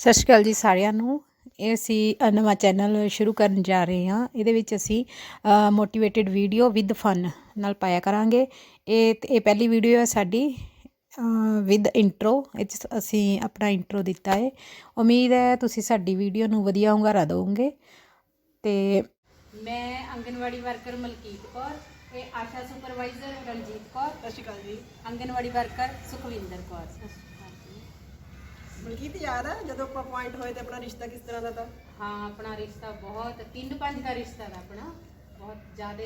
ਸਤਿ ਸ਼੍ਰੀ ਅਕਾਲ ਜੀ ਸਾਰਿਆਂ ਨੂੰ। ਇਹ ਅਸੀਂ ਨਵਾਂ ਚੈਨਲ ਸ਼ੁਰੂ ਕਰਨ ਜਾ ਰਹੇ ਹਾਂ। ਇਹਦੇ ਵਿੱਚ ਅਸੀਂ ਮੋਟੀਵੇਟਿਡ ਵੀਡੀਓ ਵਿਦ ਫਨ ਨਾਲ ਪਾਇਆ ਕਰਾਂਗੇ। ਇਹ ਇਹ ਪਹਿਲੀ ਵੀਡੀਓ ਹੈ ਸਾਡੀ ਵਿਦ ਇੰਟਰੋ ਇਹ ਅਸੀਂ ਆਪਣਾ ਇੰਟਰੋ ਦਿੱਤਾ ਹੈ। ਉਮੀਦ ਹੈ ਤੁਸੀਂ ਸਾਡੀ ਵੀਡੀਓ ਨੂੰ ਵਧੀਆ ਹੁੰਗਾਰਾ ਦਿਓਗੇ ਤੇ ਮੈਂ ਆਂਗਨਵਾੜੀ ਵਰਕਰ ਮਲਕੀਤ ਕੌਰ ਇਹ ਆਸ਼ਾ ਸੁਪਰਵਾਈਜ਼ਰ ਰਣਜੀਤ ਕੌਰ ਸਤਿ ਸ਼੍ਰੀ ਅਕਾਲ ਜੀ। ਆਂਗਨਵਾੜੀ ਵਰਕਰ ਸੁਖਵਿੰਦਰ ਕੌਰ। ਮਲਕੀਤ ਯਾਦ ਆ, ਜਦੋਂ ਆਪਾਂ ਪੁਆਇੰਟ ਹੋਏ ਤੇ ਆਪਣਾ ਰਿਸ਼ਤਾ ਕਿਸ ਤਰ੍ਹਾਂ ਦਾ ਤਾਂ? ਹਾਂ, ਆਪਣਾ ਰਿਸ਼ਤਾ ਬਹੁਤ, ਤਿੰਨ ਪੰਜ ਦਾ ਰਿਸ਼ਤਾ ਦਾ ਆਪਣਾ। ਬਹੁਤ ਜ਼ਿਆਦਾ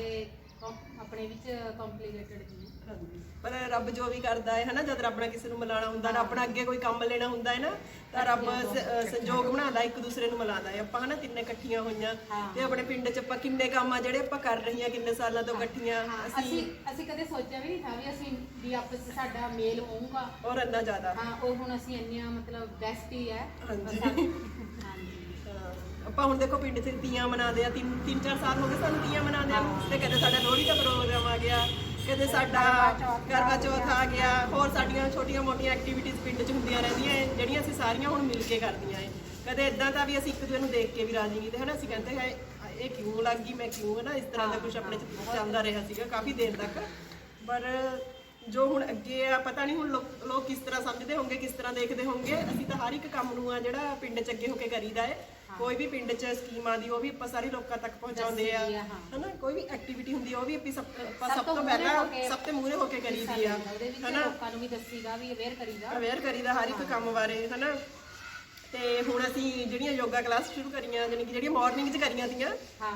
ਆਪਣੇ ਵਿੱਚ ਕੰਪਲਿਕੇਟਡ ਸੀ ਪਰ ਰੱਬ ਜੋ ਵੀ ਕਰਦਾ ਹੈ ਹਨਾ ਜਦ ਰੱਬ ਨਾਲ ਕਿਸੇ ਨੂੰ ਮਿਲਾਣਾ ਹੁੰਦਾ ਨਾ ਆਪਣਾ ਅੱਗੇ ਕੋਈ ਕੰਮ ਲੈਣਾ ਹੁੰਦਾ ਹੈ ਨਾ ਤਾਂ ਰੱਬ ਸ- ਸੰਜੋਗ ਬਣਾਉਂਦਾ ਇੱਕ ਦੂਸਰੇ ਨੂੰ ਮਿਲਾਉਂਦਾ ਹੈ। ਆਪਾਂ ਹਨਾ ਤਿੰਨੇ ਇਕੱਠੀਆਂ ਹੋਈਆਂ ਤੇ ਆਪਣੇ ਪਿੰਡ 'ਚ ਆਪਾਂ ਕਿੰਨੇ ਕੰਮ ਆ ਜਿਹੜੇ ਆਪਾਂ ਕਰ ਰਹੀਆਂ ਕਿੰਨੇ ਸਾਲਾਂ ਤੋਂ ਇਕੱਠੀਆਂ ਅਸੀਂ ਅਸੀਂ ਕਦੇ ਸੋਚਿਆ ਵੀ ਨਹੀਂ ਥਾ ਵੀ ਅਸੀਂ ਵੀ ਆਪਸ ਵਿੱਚ ਸਾਡਾ ਮੇਲ ਹੋਊਗਾ। ਔਰ ਇੰਨਾ ਜ਼ਿਆਦਾ। ਹਾਂ ਉਹ ਹੁਣ ਅਸੀਂ ਇੰਨੀਆਂ ਮਤਲਬ ਬੈਸਟ ਹੀ ਹੈ। ਹਾਂਜੀ। ਆਪਾਂ ਹੁਣ ਦੇਖੋ ਪਿੰਡ 'ਚ ਤੀਆਂ ਮਨਾਉਂਦੇ ਆ, ਤਿੰਨ ਤਿੰਨ, ਚਾਰ ਸਾਲ ਹੋ ਗਏ ਸਾਨੂੰ ਤੀਆਂ ਮਨਾਉਂਦੇ ਆ ਤੇ ਕਦੇ ਸਾਡਾ ਲੋਹੜੀ ਦਾ ਪ੍ਰੋਗਰਾਮ ਆ ਗਿਆ ਕਦੇ ਸਾਡਾ ਕਰਵਾ ਚੌਥ ਆ ਗਿਆ, ਹੋਰ ਸਾਡੀਆਂ ਛੋਟੀਆਂ ਮੋਟੀਆਂ ਐਕਟੀਵਿਟੀਜ਼ ਪਿੰਡ 'ਚ ਹੁੰਦੀਆਂ ਰਹਿੰਦੀਆਂ ਏ ਜਿਹੜੀਆਂ ਅਸੀਂ ਸਾਰੀਆਂ ਹੁਣ ਮਿਲ ਕੇ ਕਰਦੀਆਂ ਏ ਕਦੇ ਇਦਾਂ ਦਾ ਵੀ ਅਸੀਂ ਇੱਕ ਦੂਜੇ ਨੂੰ ਦੇਖ ਕੇ ਵੀ ਰਾਜੀ ਨਹੀਂ ਤੇ ਹਨਾ, ਅਸੀਂ ਕਹਿੰਦੇ ਹੈ ਇਹ ਕਿਉਂ ਲੱਗ ਗਈ, ਮੈਂ ਕਿਉਂ ਨਾ ਇਸ ਤਰ੍ਹਾਂ ਦਾ ਕੁਝ ਆਪਣੇ 'ਚ ਚੱਲਦਾ ਰਿਹਾ ਸੀਗਾ ਕਾਫੀ ਦੇਰ ਤੱਕ। ਪਰ ਜੋ ਹੁਣ ਅੱਗੇ ਆ, ਪਤਾ ਨਹੀਂ ਹੁਣ ਲੋਕ ਲੋਕ ਕਿਸ ਤਰ੍ਹਾਂ ਸਮਝਦੇ ਹੋਣਗੇ, ਕਿਸ ਤਰ੍ਹਾਂ ਦੇਖਦੇ ਹੋਣਗੇ, ਅਸੀਂ ਤਾਂ ਹਰ ਇੱਕ ਕੰਮ ਨੂੰ ਆ ਜਿਹੜਾ ਪਿੰਡ 'ਚ ਅੱਗੇ ਹੋ ਕੇ ਕਰੀਦਾ ਏ ਕੋਈ ਵੀ ਪਿੰਡ 'ਚ ਸਕੀਮ ਆਦੀ ਉਹ ਵੀ ਆਪਾਂ ਸਾਰੇ ਲੋਕਾਂ ਤੱਕ ਪਹੁੰਚਾਉਂਦੇ ਆ। ਦੱਸਦੀ ਆ, ਹਾਂ। ਹਨਾ ਕੋਈ ਵੀ ਐਕਟੀਵਿਟੀ ਹੁੰਦੀ ਆ ਉਹ ਵੀ ਆਪਾਂ ਸਭ ਆਪਾਂ ਸਭ ਤੋਂ ਮੂਹਰੇ ਪਹਿਲਾਂ ਹੋ ਕੇ ਸਭ ਤੋਂ ਮੂਹਰੇ ਹੋ ਕੇ ਕਰੀਦੀ ਆ। ਉਹਦੇ ਵਿੱਚ ਲੋਕਾਂ ਨੂੰ ਵੀ ਦੱਸੀਦਾ ਵੀ ਅਵੇਅਰ ਕਰੀਦਾ। ਅਵੇਅਰ ਕਰੀਦਾ ਹਰ ਇੱਕ ਕੰਮ ਬਾਰੇ ਹਨਾ? ਤੇ ਹੁਣ ਅਸੀਂ ਜਿਹੜੀਆਂ ਯੋਗਾ ਕਲਾਸ ਸ਼ੁਰੂ ਕਰੀਆਂ ਜਾਣੀ ਕਿ ਜਿਹੜੀਆਂ ਮਾਰਨਿੰਗ 'ਚ ਕਰੀਆਂ ਸੀਆਂ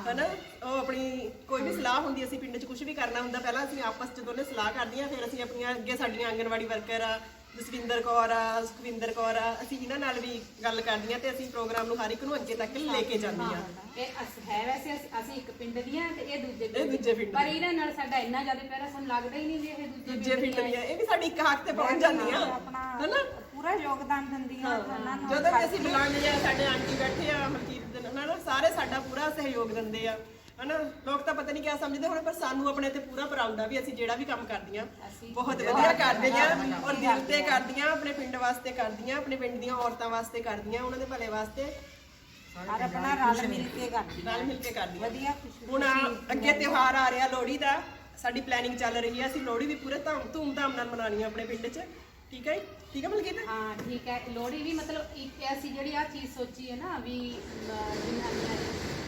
ਹਨਾ? ਉਹ ਆਪਣੀ ਕੋਈ ਵੀ ਸਲਾਹ ਹੁੰਦੀ ਅਸੀਂ ਪਿੰਡ 'ਚ ਕੁਝ ਵੀ ਕਰਨਾ ਹੁੰਦਾ ਪਹਿਲਾਂ ਅਸੀਂ ਆਪਸ 'ਚ ਦੋਨੇ ਸਲਾਹ ਕਰਦੀਆਂ ਫਿਰ ਅਸੀਂ ਆਪਣੀਆਂ ਅੱਗੇ ਸਾਡੀਆਂ ਆਂਗਨਵਾੜੀ ਵਰਕਰ ਆ ਜਸਵਿੰਦਰ ਕੌਰ ਆ ਸੁਖਵਿੰਦਰ ਕੌਰ ਆ ਅਸੀਂ ਇਹਨਾਂ ਨਾਲ ਵੀ ਗੱਲ ਕਰਦੀਆਂ ਤੇ ਅਸੀਂ ਪ੍ਰੋਗਰਾਮ ਨੂੰ ਹਰ ਇੱਕ ਨੂੰ ਅੱਗੇ ਤੱਕ ਲੈ ਕੇ ਜਾਂਦੀਆਂ ਇਹ ਅਸ- ਹੈ ਵੈਸੇ ਅਸੀਂ- ਅਸੀਂ ਇੱਕ ਪਿੰਡ ਦੀਆਂ ਤੇ ਇਹ ਦੂਜੇ ਇਹ ਦੂਜੇ ਪਿੰਡ ਪਰ ਇਹਨਾਂ ਨਾਲ ਸਾਡਾ ਇੰਨਾ ਜ਼ਿਆਦਾ ਪਿਆਰਾ ਸਾਨੂੰ ਲੱਗਦਾ ਹੀ ਨਹੀਂ ਵੀ ਇਹ ਦੂਜੇ ਦੂਜੇ ਪਿੰਡ ਦੀਆਂ ਇਹ ਵੀ ਸਾਡੀ ਇੱਕ ਹੱਕ ਤੇ ਪਹੁੰਚ ਜਾਂਦੀਆਂ ਹਨਾ? ਪੂਰਾ ਯੋਗਦਾਨ ਦਿੰਦੀਆਂ ਉਹਨਾਂ ਨੂੰ ਜਦੋਂ ਵੀ ਅਸੀਂ ਬੁਲਾਉਂਦੇ ਆ ਸਾਡੇ ਆਂਟੀ ਬੈਠੇ ਆ ਮਲਕੀਤ ਦੇ ਨਾਲ ਹਨਾ? ਸਾਰੇ ਸਾਡਾ ਪੂਰਾ ਸਹਿਯੋਗ ਦਿੰਦੇ ਆ। ਹਨਾ? ਲੋਕ ਤਾਂ ਪਤਾ ਨਹੀਂ ਕਿਆ ਸਮਝਦੇ ਹੋਣੇ ਪਰ ਸਾਨੂੰ ਆਪਣੇ ਤੇ ਪੂਰਾ ਪ੍ਰਾਊਡ ਆ ਵੀ ਅਸੀਂ ਜਿਹੜਾ ਵੀ ਕੰਮ ਕਰਦੀਆਂ ਬਹੁਤ ਵਧੀਆ ਕਰਦੀਆਂ ਔਰ ਦਿਲ ਤੇ ਕਰਦੀਆਂ ਆਪਣੇ ਪਿੰਡ ਵਾਸਤੇ ਕਰਦੀਆਂ ਆਪਣੇ ਪਿੰਡ ਦੀਆਂ ਔਰਤਾਂ ਵਾਸਤੇ ਕਰਦੀਆਂ ਉਹਨਾਂ ਦੇ ਭਲੇ ਵਾਸਤੇ। ਔਰ ਆਪਣਾ ਰਲ ਮਿਲ ਕੇ ਕਰਦੀਆਂ। ਨਾਲ ਮਿਲ ਕੇ ਕਰਦੀਆਂ। ਵਧੀਆ ਹੁਣ ਅੱਗੇ ਤਿਉਹਾਰ ਆ ਰਿਹਾ ਲੋਹੜੀ ਦਾ ਸਾਡੀ ਪਲੈਨਿੰਗ ਚੱਲ ਰਹੀ ਹੈ ਅਸੀਂ ਲੋਹੜੀ ਵੀ ਪੂਰੇ ਧੂਮ ਧੂਮ-ਧਾਮ ਨਾਲ ਮਨਾਉਣੀ ਆ ਆਪਣੇ ਪਿੰਡ 'ਚ। ਠੀਕ ਹੈ? ਠੀਕ ਹੈ ਮਲਕੀਤ? ਹਾਂ ਠੀਕ ਹੈ। ਲੋਹੜੀ ਵੀ ਮਤਲਬ ਇੱਕ ਅਸੀਂ ਜਿਹੜੀ ਆ ਚੀਜ਼ ਸੋਚੀ ਹੈ ਨਾ ਵੀ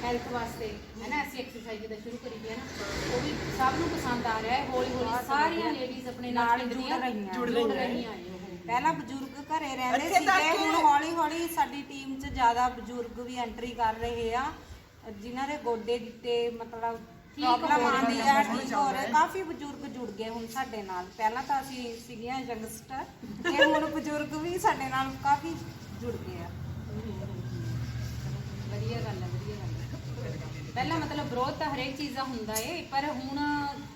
ਹੈਲਥ ਵਾਸਤੇ ਹੈ ਨਾ ਅਸੀਂ ਐਕਸਰਸਾਈਜ਼ ਦਾ ਸ਼ੁਰੂ ਕਰੀ ਹੈ ਨਾ ਉਹ ਵੀ ਸਭ ਨੂੰ ਪਸੰਦ ਆ ਰਿਹਾ ਹੈ ਹੌਲੀ ਹੌਲੀ ਸਾਰੀਆਂ ਲੇਡੀਜ਼ ਆਪਣੇ ਨਾਲ ਜੁੜ ਰਹੀਆਂ। ਜੁੜ ਰਹੀਆਂ। ਉਹ। ਪਹਿਲਾਂ ਬਜ਼ੁਰਗ ਘਰੇ ਰਹਿੰਦੇ ਸੀਗੇ ਹੁਣ ਹੌਲੀ ਹੌਲੀ ਸਾਡੀ ਟੀਮ 'ਚ ਜ਼ਿਆਦਾ ਬਜ਼ੁਰਗ ਵੀ ਐਂਟਰੀ ਕਰ ਰਹੇ ਆ ਜਿਨ੍ਹਾਂ ਦੇ ਗੋਡੇ ਦਿੱਤੇ ਮਤਲਬ ਪ੍ਰੋਬਲਮ ਆਉਂਦੀ ਆ ਠੀਕ ਹੋ ਰਹੇ ਕਾਫੀ ਬਜ਼ੁਰਗ ਜੁੜ ਗਏ ਹੁਣ ਸਾਡੇ ਨਾਲ। ਪਹਿਲਾਂ ਤਾਂ ਅਸੀਂ ਸੀਗੀਆਂ ਯੰਗਸਟਰ ਤੇ ਹੁਣ ਬਜ਼ੁਰਗ ਵੀ ਸਾਡੇ ਨਾਲ ਕਾਫੀ ਜੁੜ ਗਏ ਆ ਵਧੀਆ ਗੱਲ ਹੈ ਵਧੀਆ ਗੱਲ ਹੈ ਪਹਿਲਾਂ ਮਤਲਬ ਵਿਰੋਧ ਤਾਂ ਹਰੇਕ ਚੀਜ਼ ਦਾ ਹੁੰਦਾ ਏ ਪਰ ਹੁਣ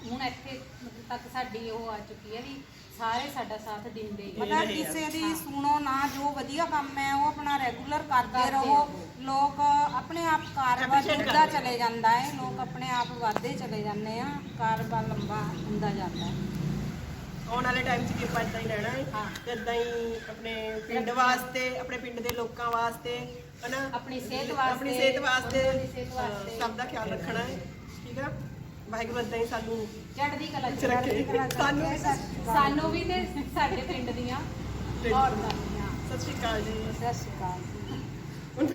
ਹੁਣ ਇੱਥੇ ਮਤਲਬ ਤੱਕ ਸਾਡੀ ਉਹ ਆ ਚੁੱਕੀ ਹੈ ਵੀ ਸਾਰੇ ਸਾਡਾ ਸਾਥ ਦਿੰਦੇ ਹੀ ਆ। ਮਤਲਬ ਕਿਸੇ ਦੀ ਸੁਣੋ ਨਾ ਜੋ ਵਧੀਆ ਕੰਮ ਹੈ ਉਹ ਆਪਣਾ ਰੈਗੂਲਰ ਕਰਦੇ ਰਹੋ। ਲੋਕ ਆਪਣੇ ਆਪ ਕਾਰੋਬਾਰ ਵੱਧਦਾ ਚਲੇ ਜਾਂਦਾ ਹੈ ਲੋਕ ਆਪਣੇ ਆਪ ਵਧਦੇ ਚਲੇ ਜਾਂਦੇ ਆ। ਕਾਰੋਬਾਰ ਲੰਬਾ ਹੁੰਦਾ ਜਾਂਦਾ ਹੈ ਆਉਣ ਵਾਲੇ ਟਾਈਮ 'ਚ ਵੀ ਆਪਾਂ ਇਦਾਂ ਹੀ ਰਹਿਣਾ ਹੈ ਤੇ ਇਦਾਂ ਹੀ ਆਪਣੇ ਪਿੰਡ ਵਾਸਤੇ ਆਪਣੇ ਪਿੰਡ ਦੇ ਲੋਕਾਂ ਵਾਸਤੇ ਹਨਾ? ਆਪਣੀ ਸਿਹਤ ਵਾਸਤੇ ਆਪਣੀ ਸਿਹਤ ਵਾਸਤੇ ਉਹਨਾਂ ਦੀ ਸਿਹਤ ਵਾਸਤੇ। ਸਭ ਦਾ ਖਿਆਲ ਰੱਖਣਾ ਹੈ ਠੀਕ ਆ ਵਾਹਿਗੁਰੂ ਇਦਾਂ ਹੀ ਸਾਨੂੰ ਚੜ੍ਹਦੀ ਕਲਾ ਚ ਰੱਖੇ। ਸਾਨੂੰ ਵੀ ਸਾਨੂੰ ਵੀ ਤੇ ਸਾਡੇ ਪਿੰਡ ਦੀਆਂ ਔਰਤਾਂ ਦੀਆਂ। ਸਤਿ ਸ਼੍ਰੀ ਅਕਾਲ ਜੀ। ਸਤਿ ਸ਼੍ਰੀ ਅਕਾਲ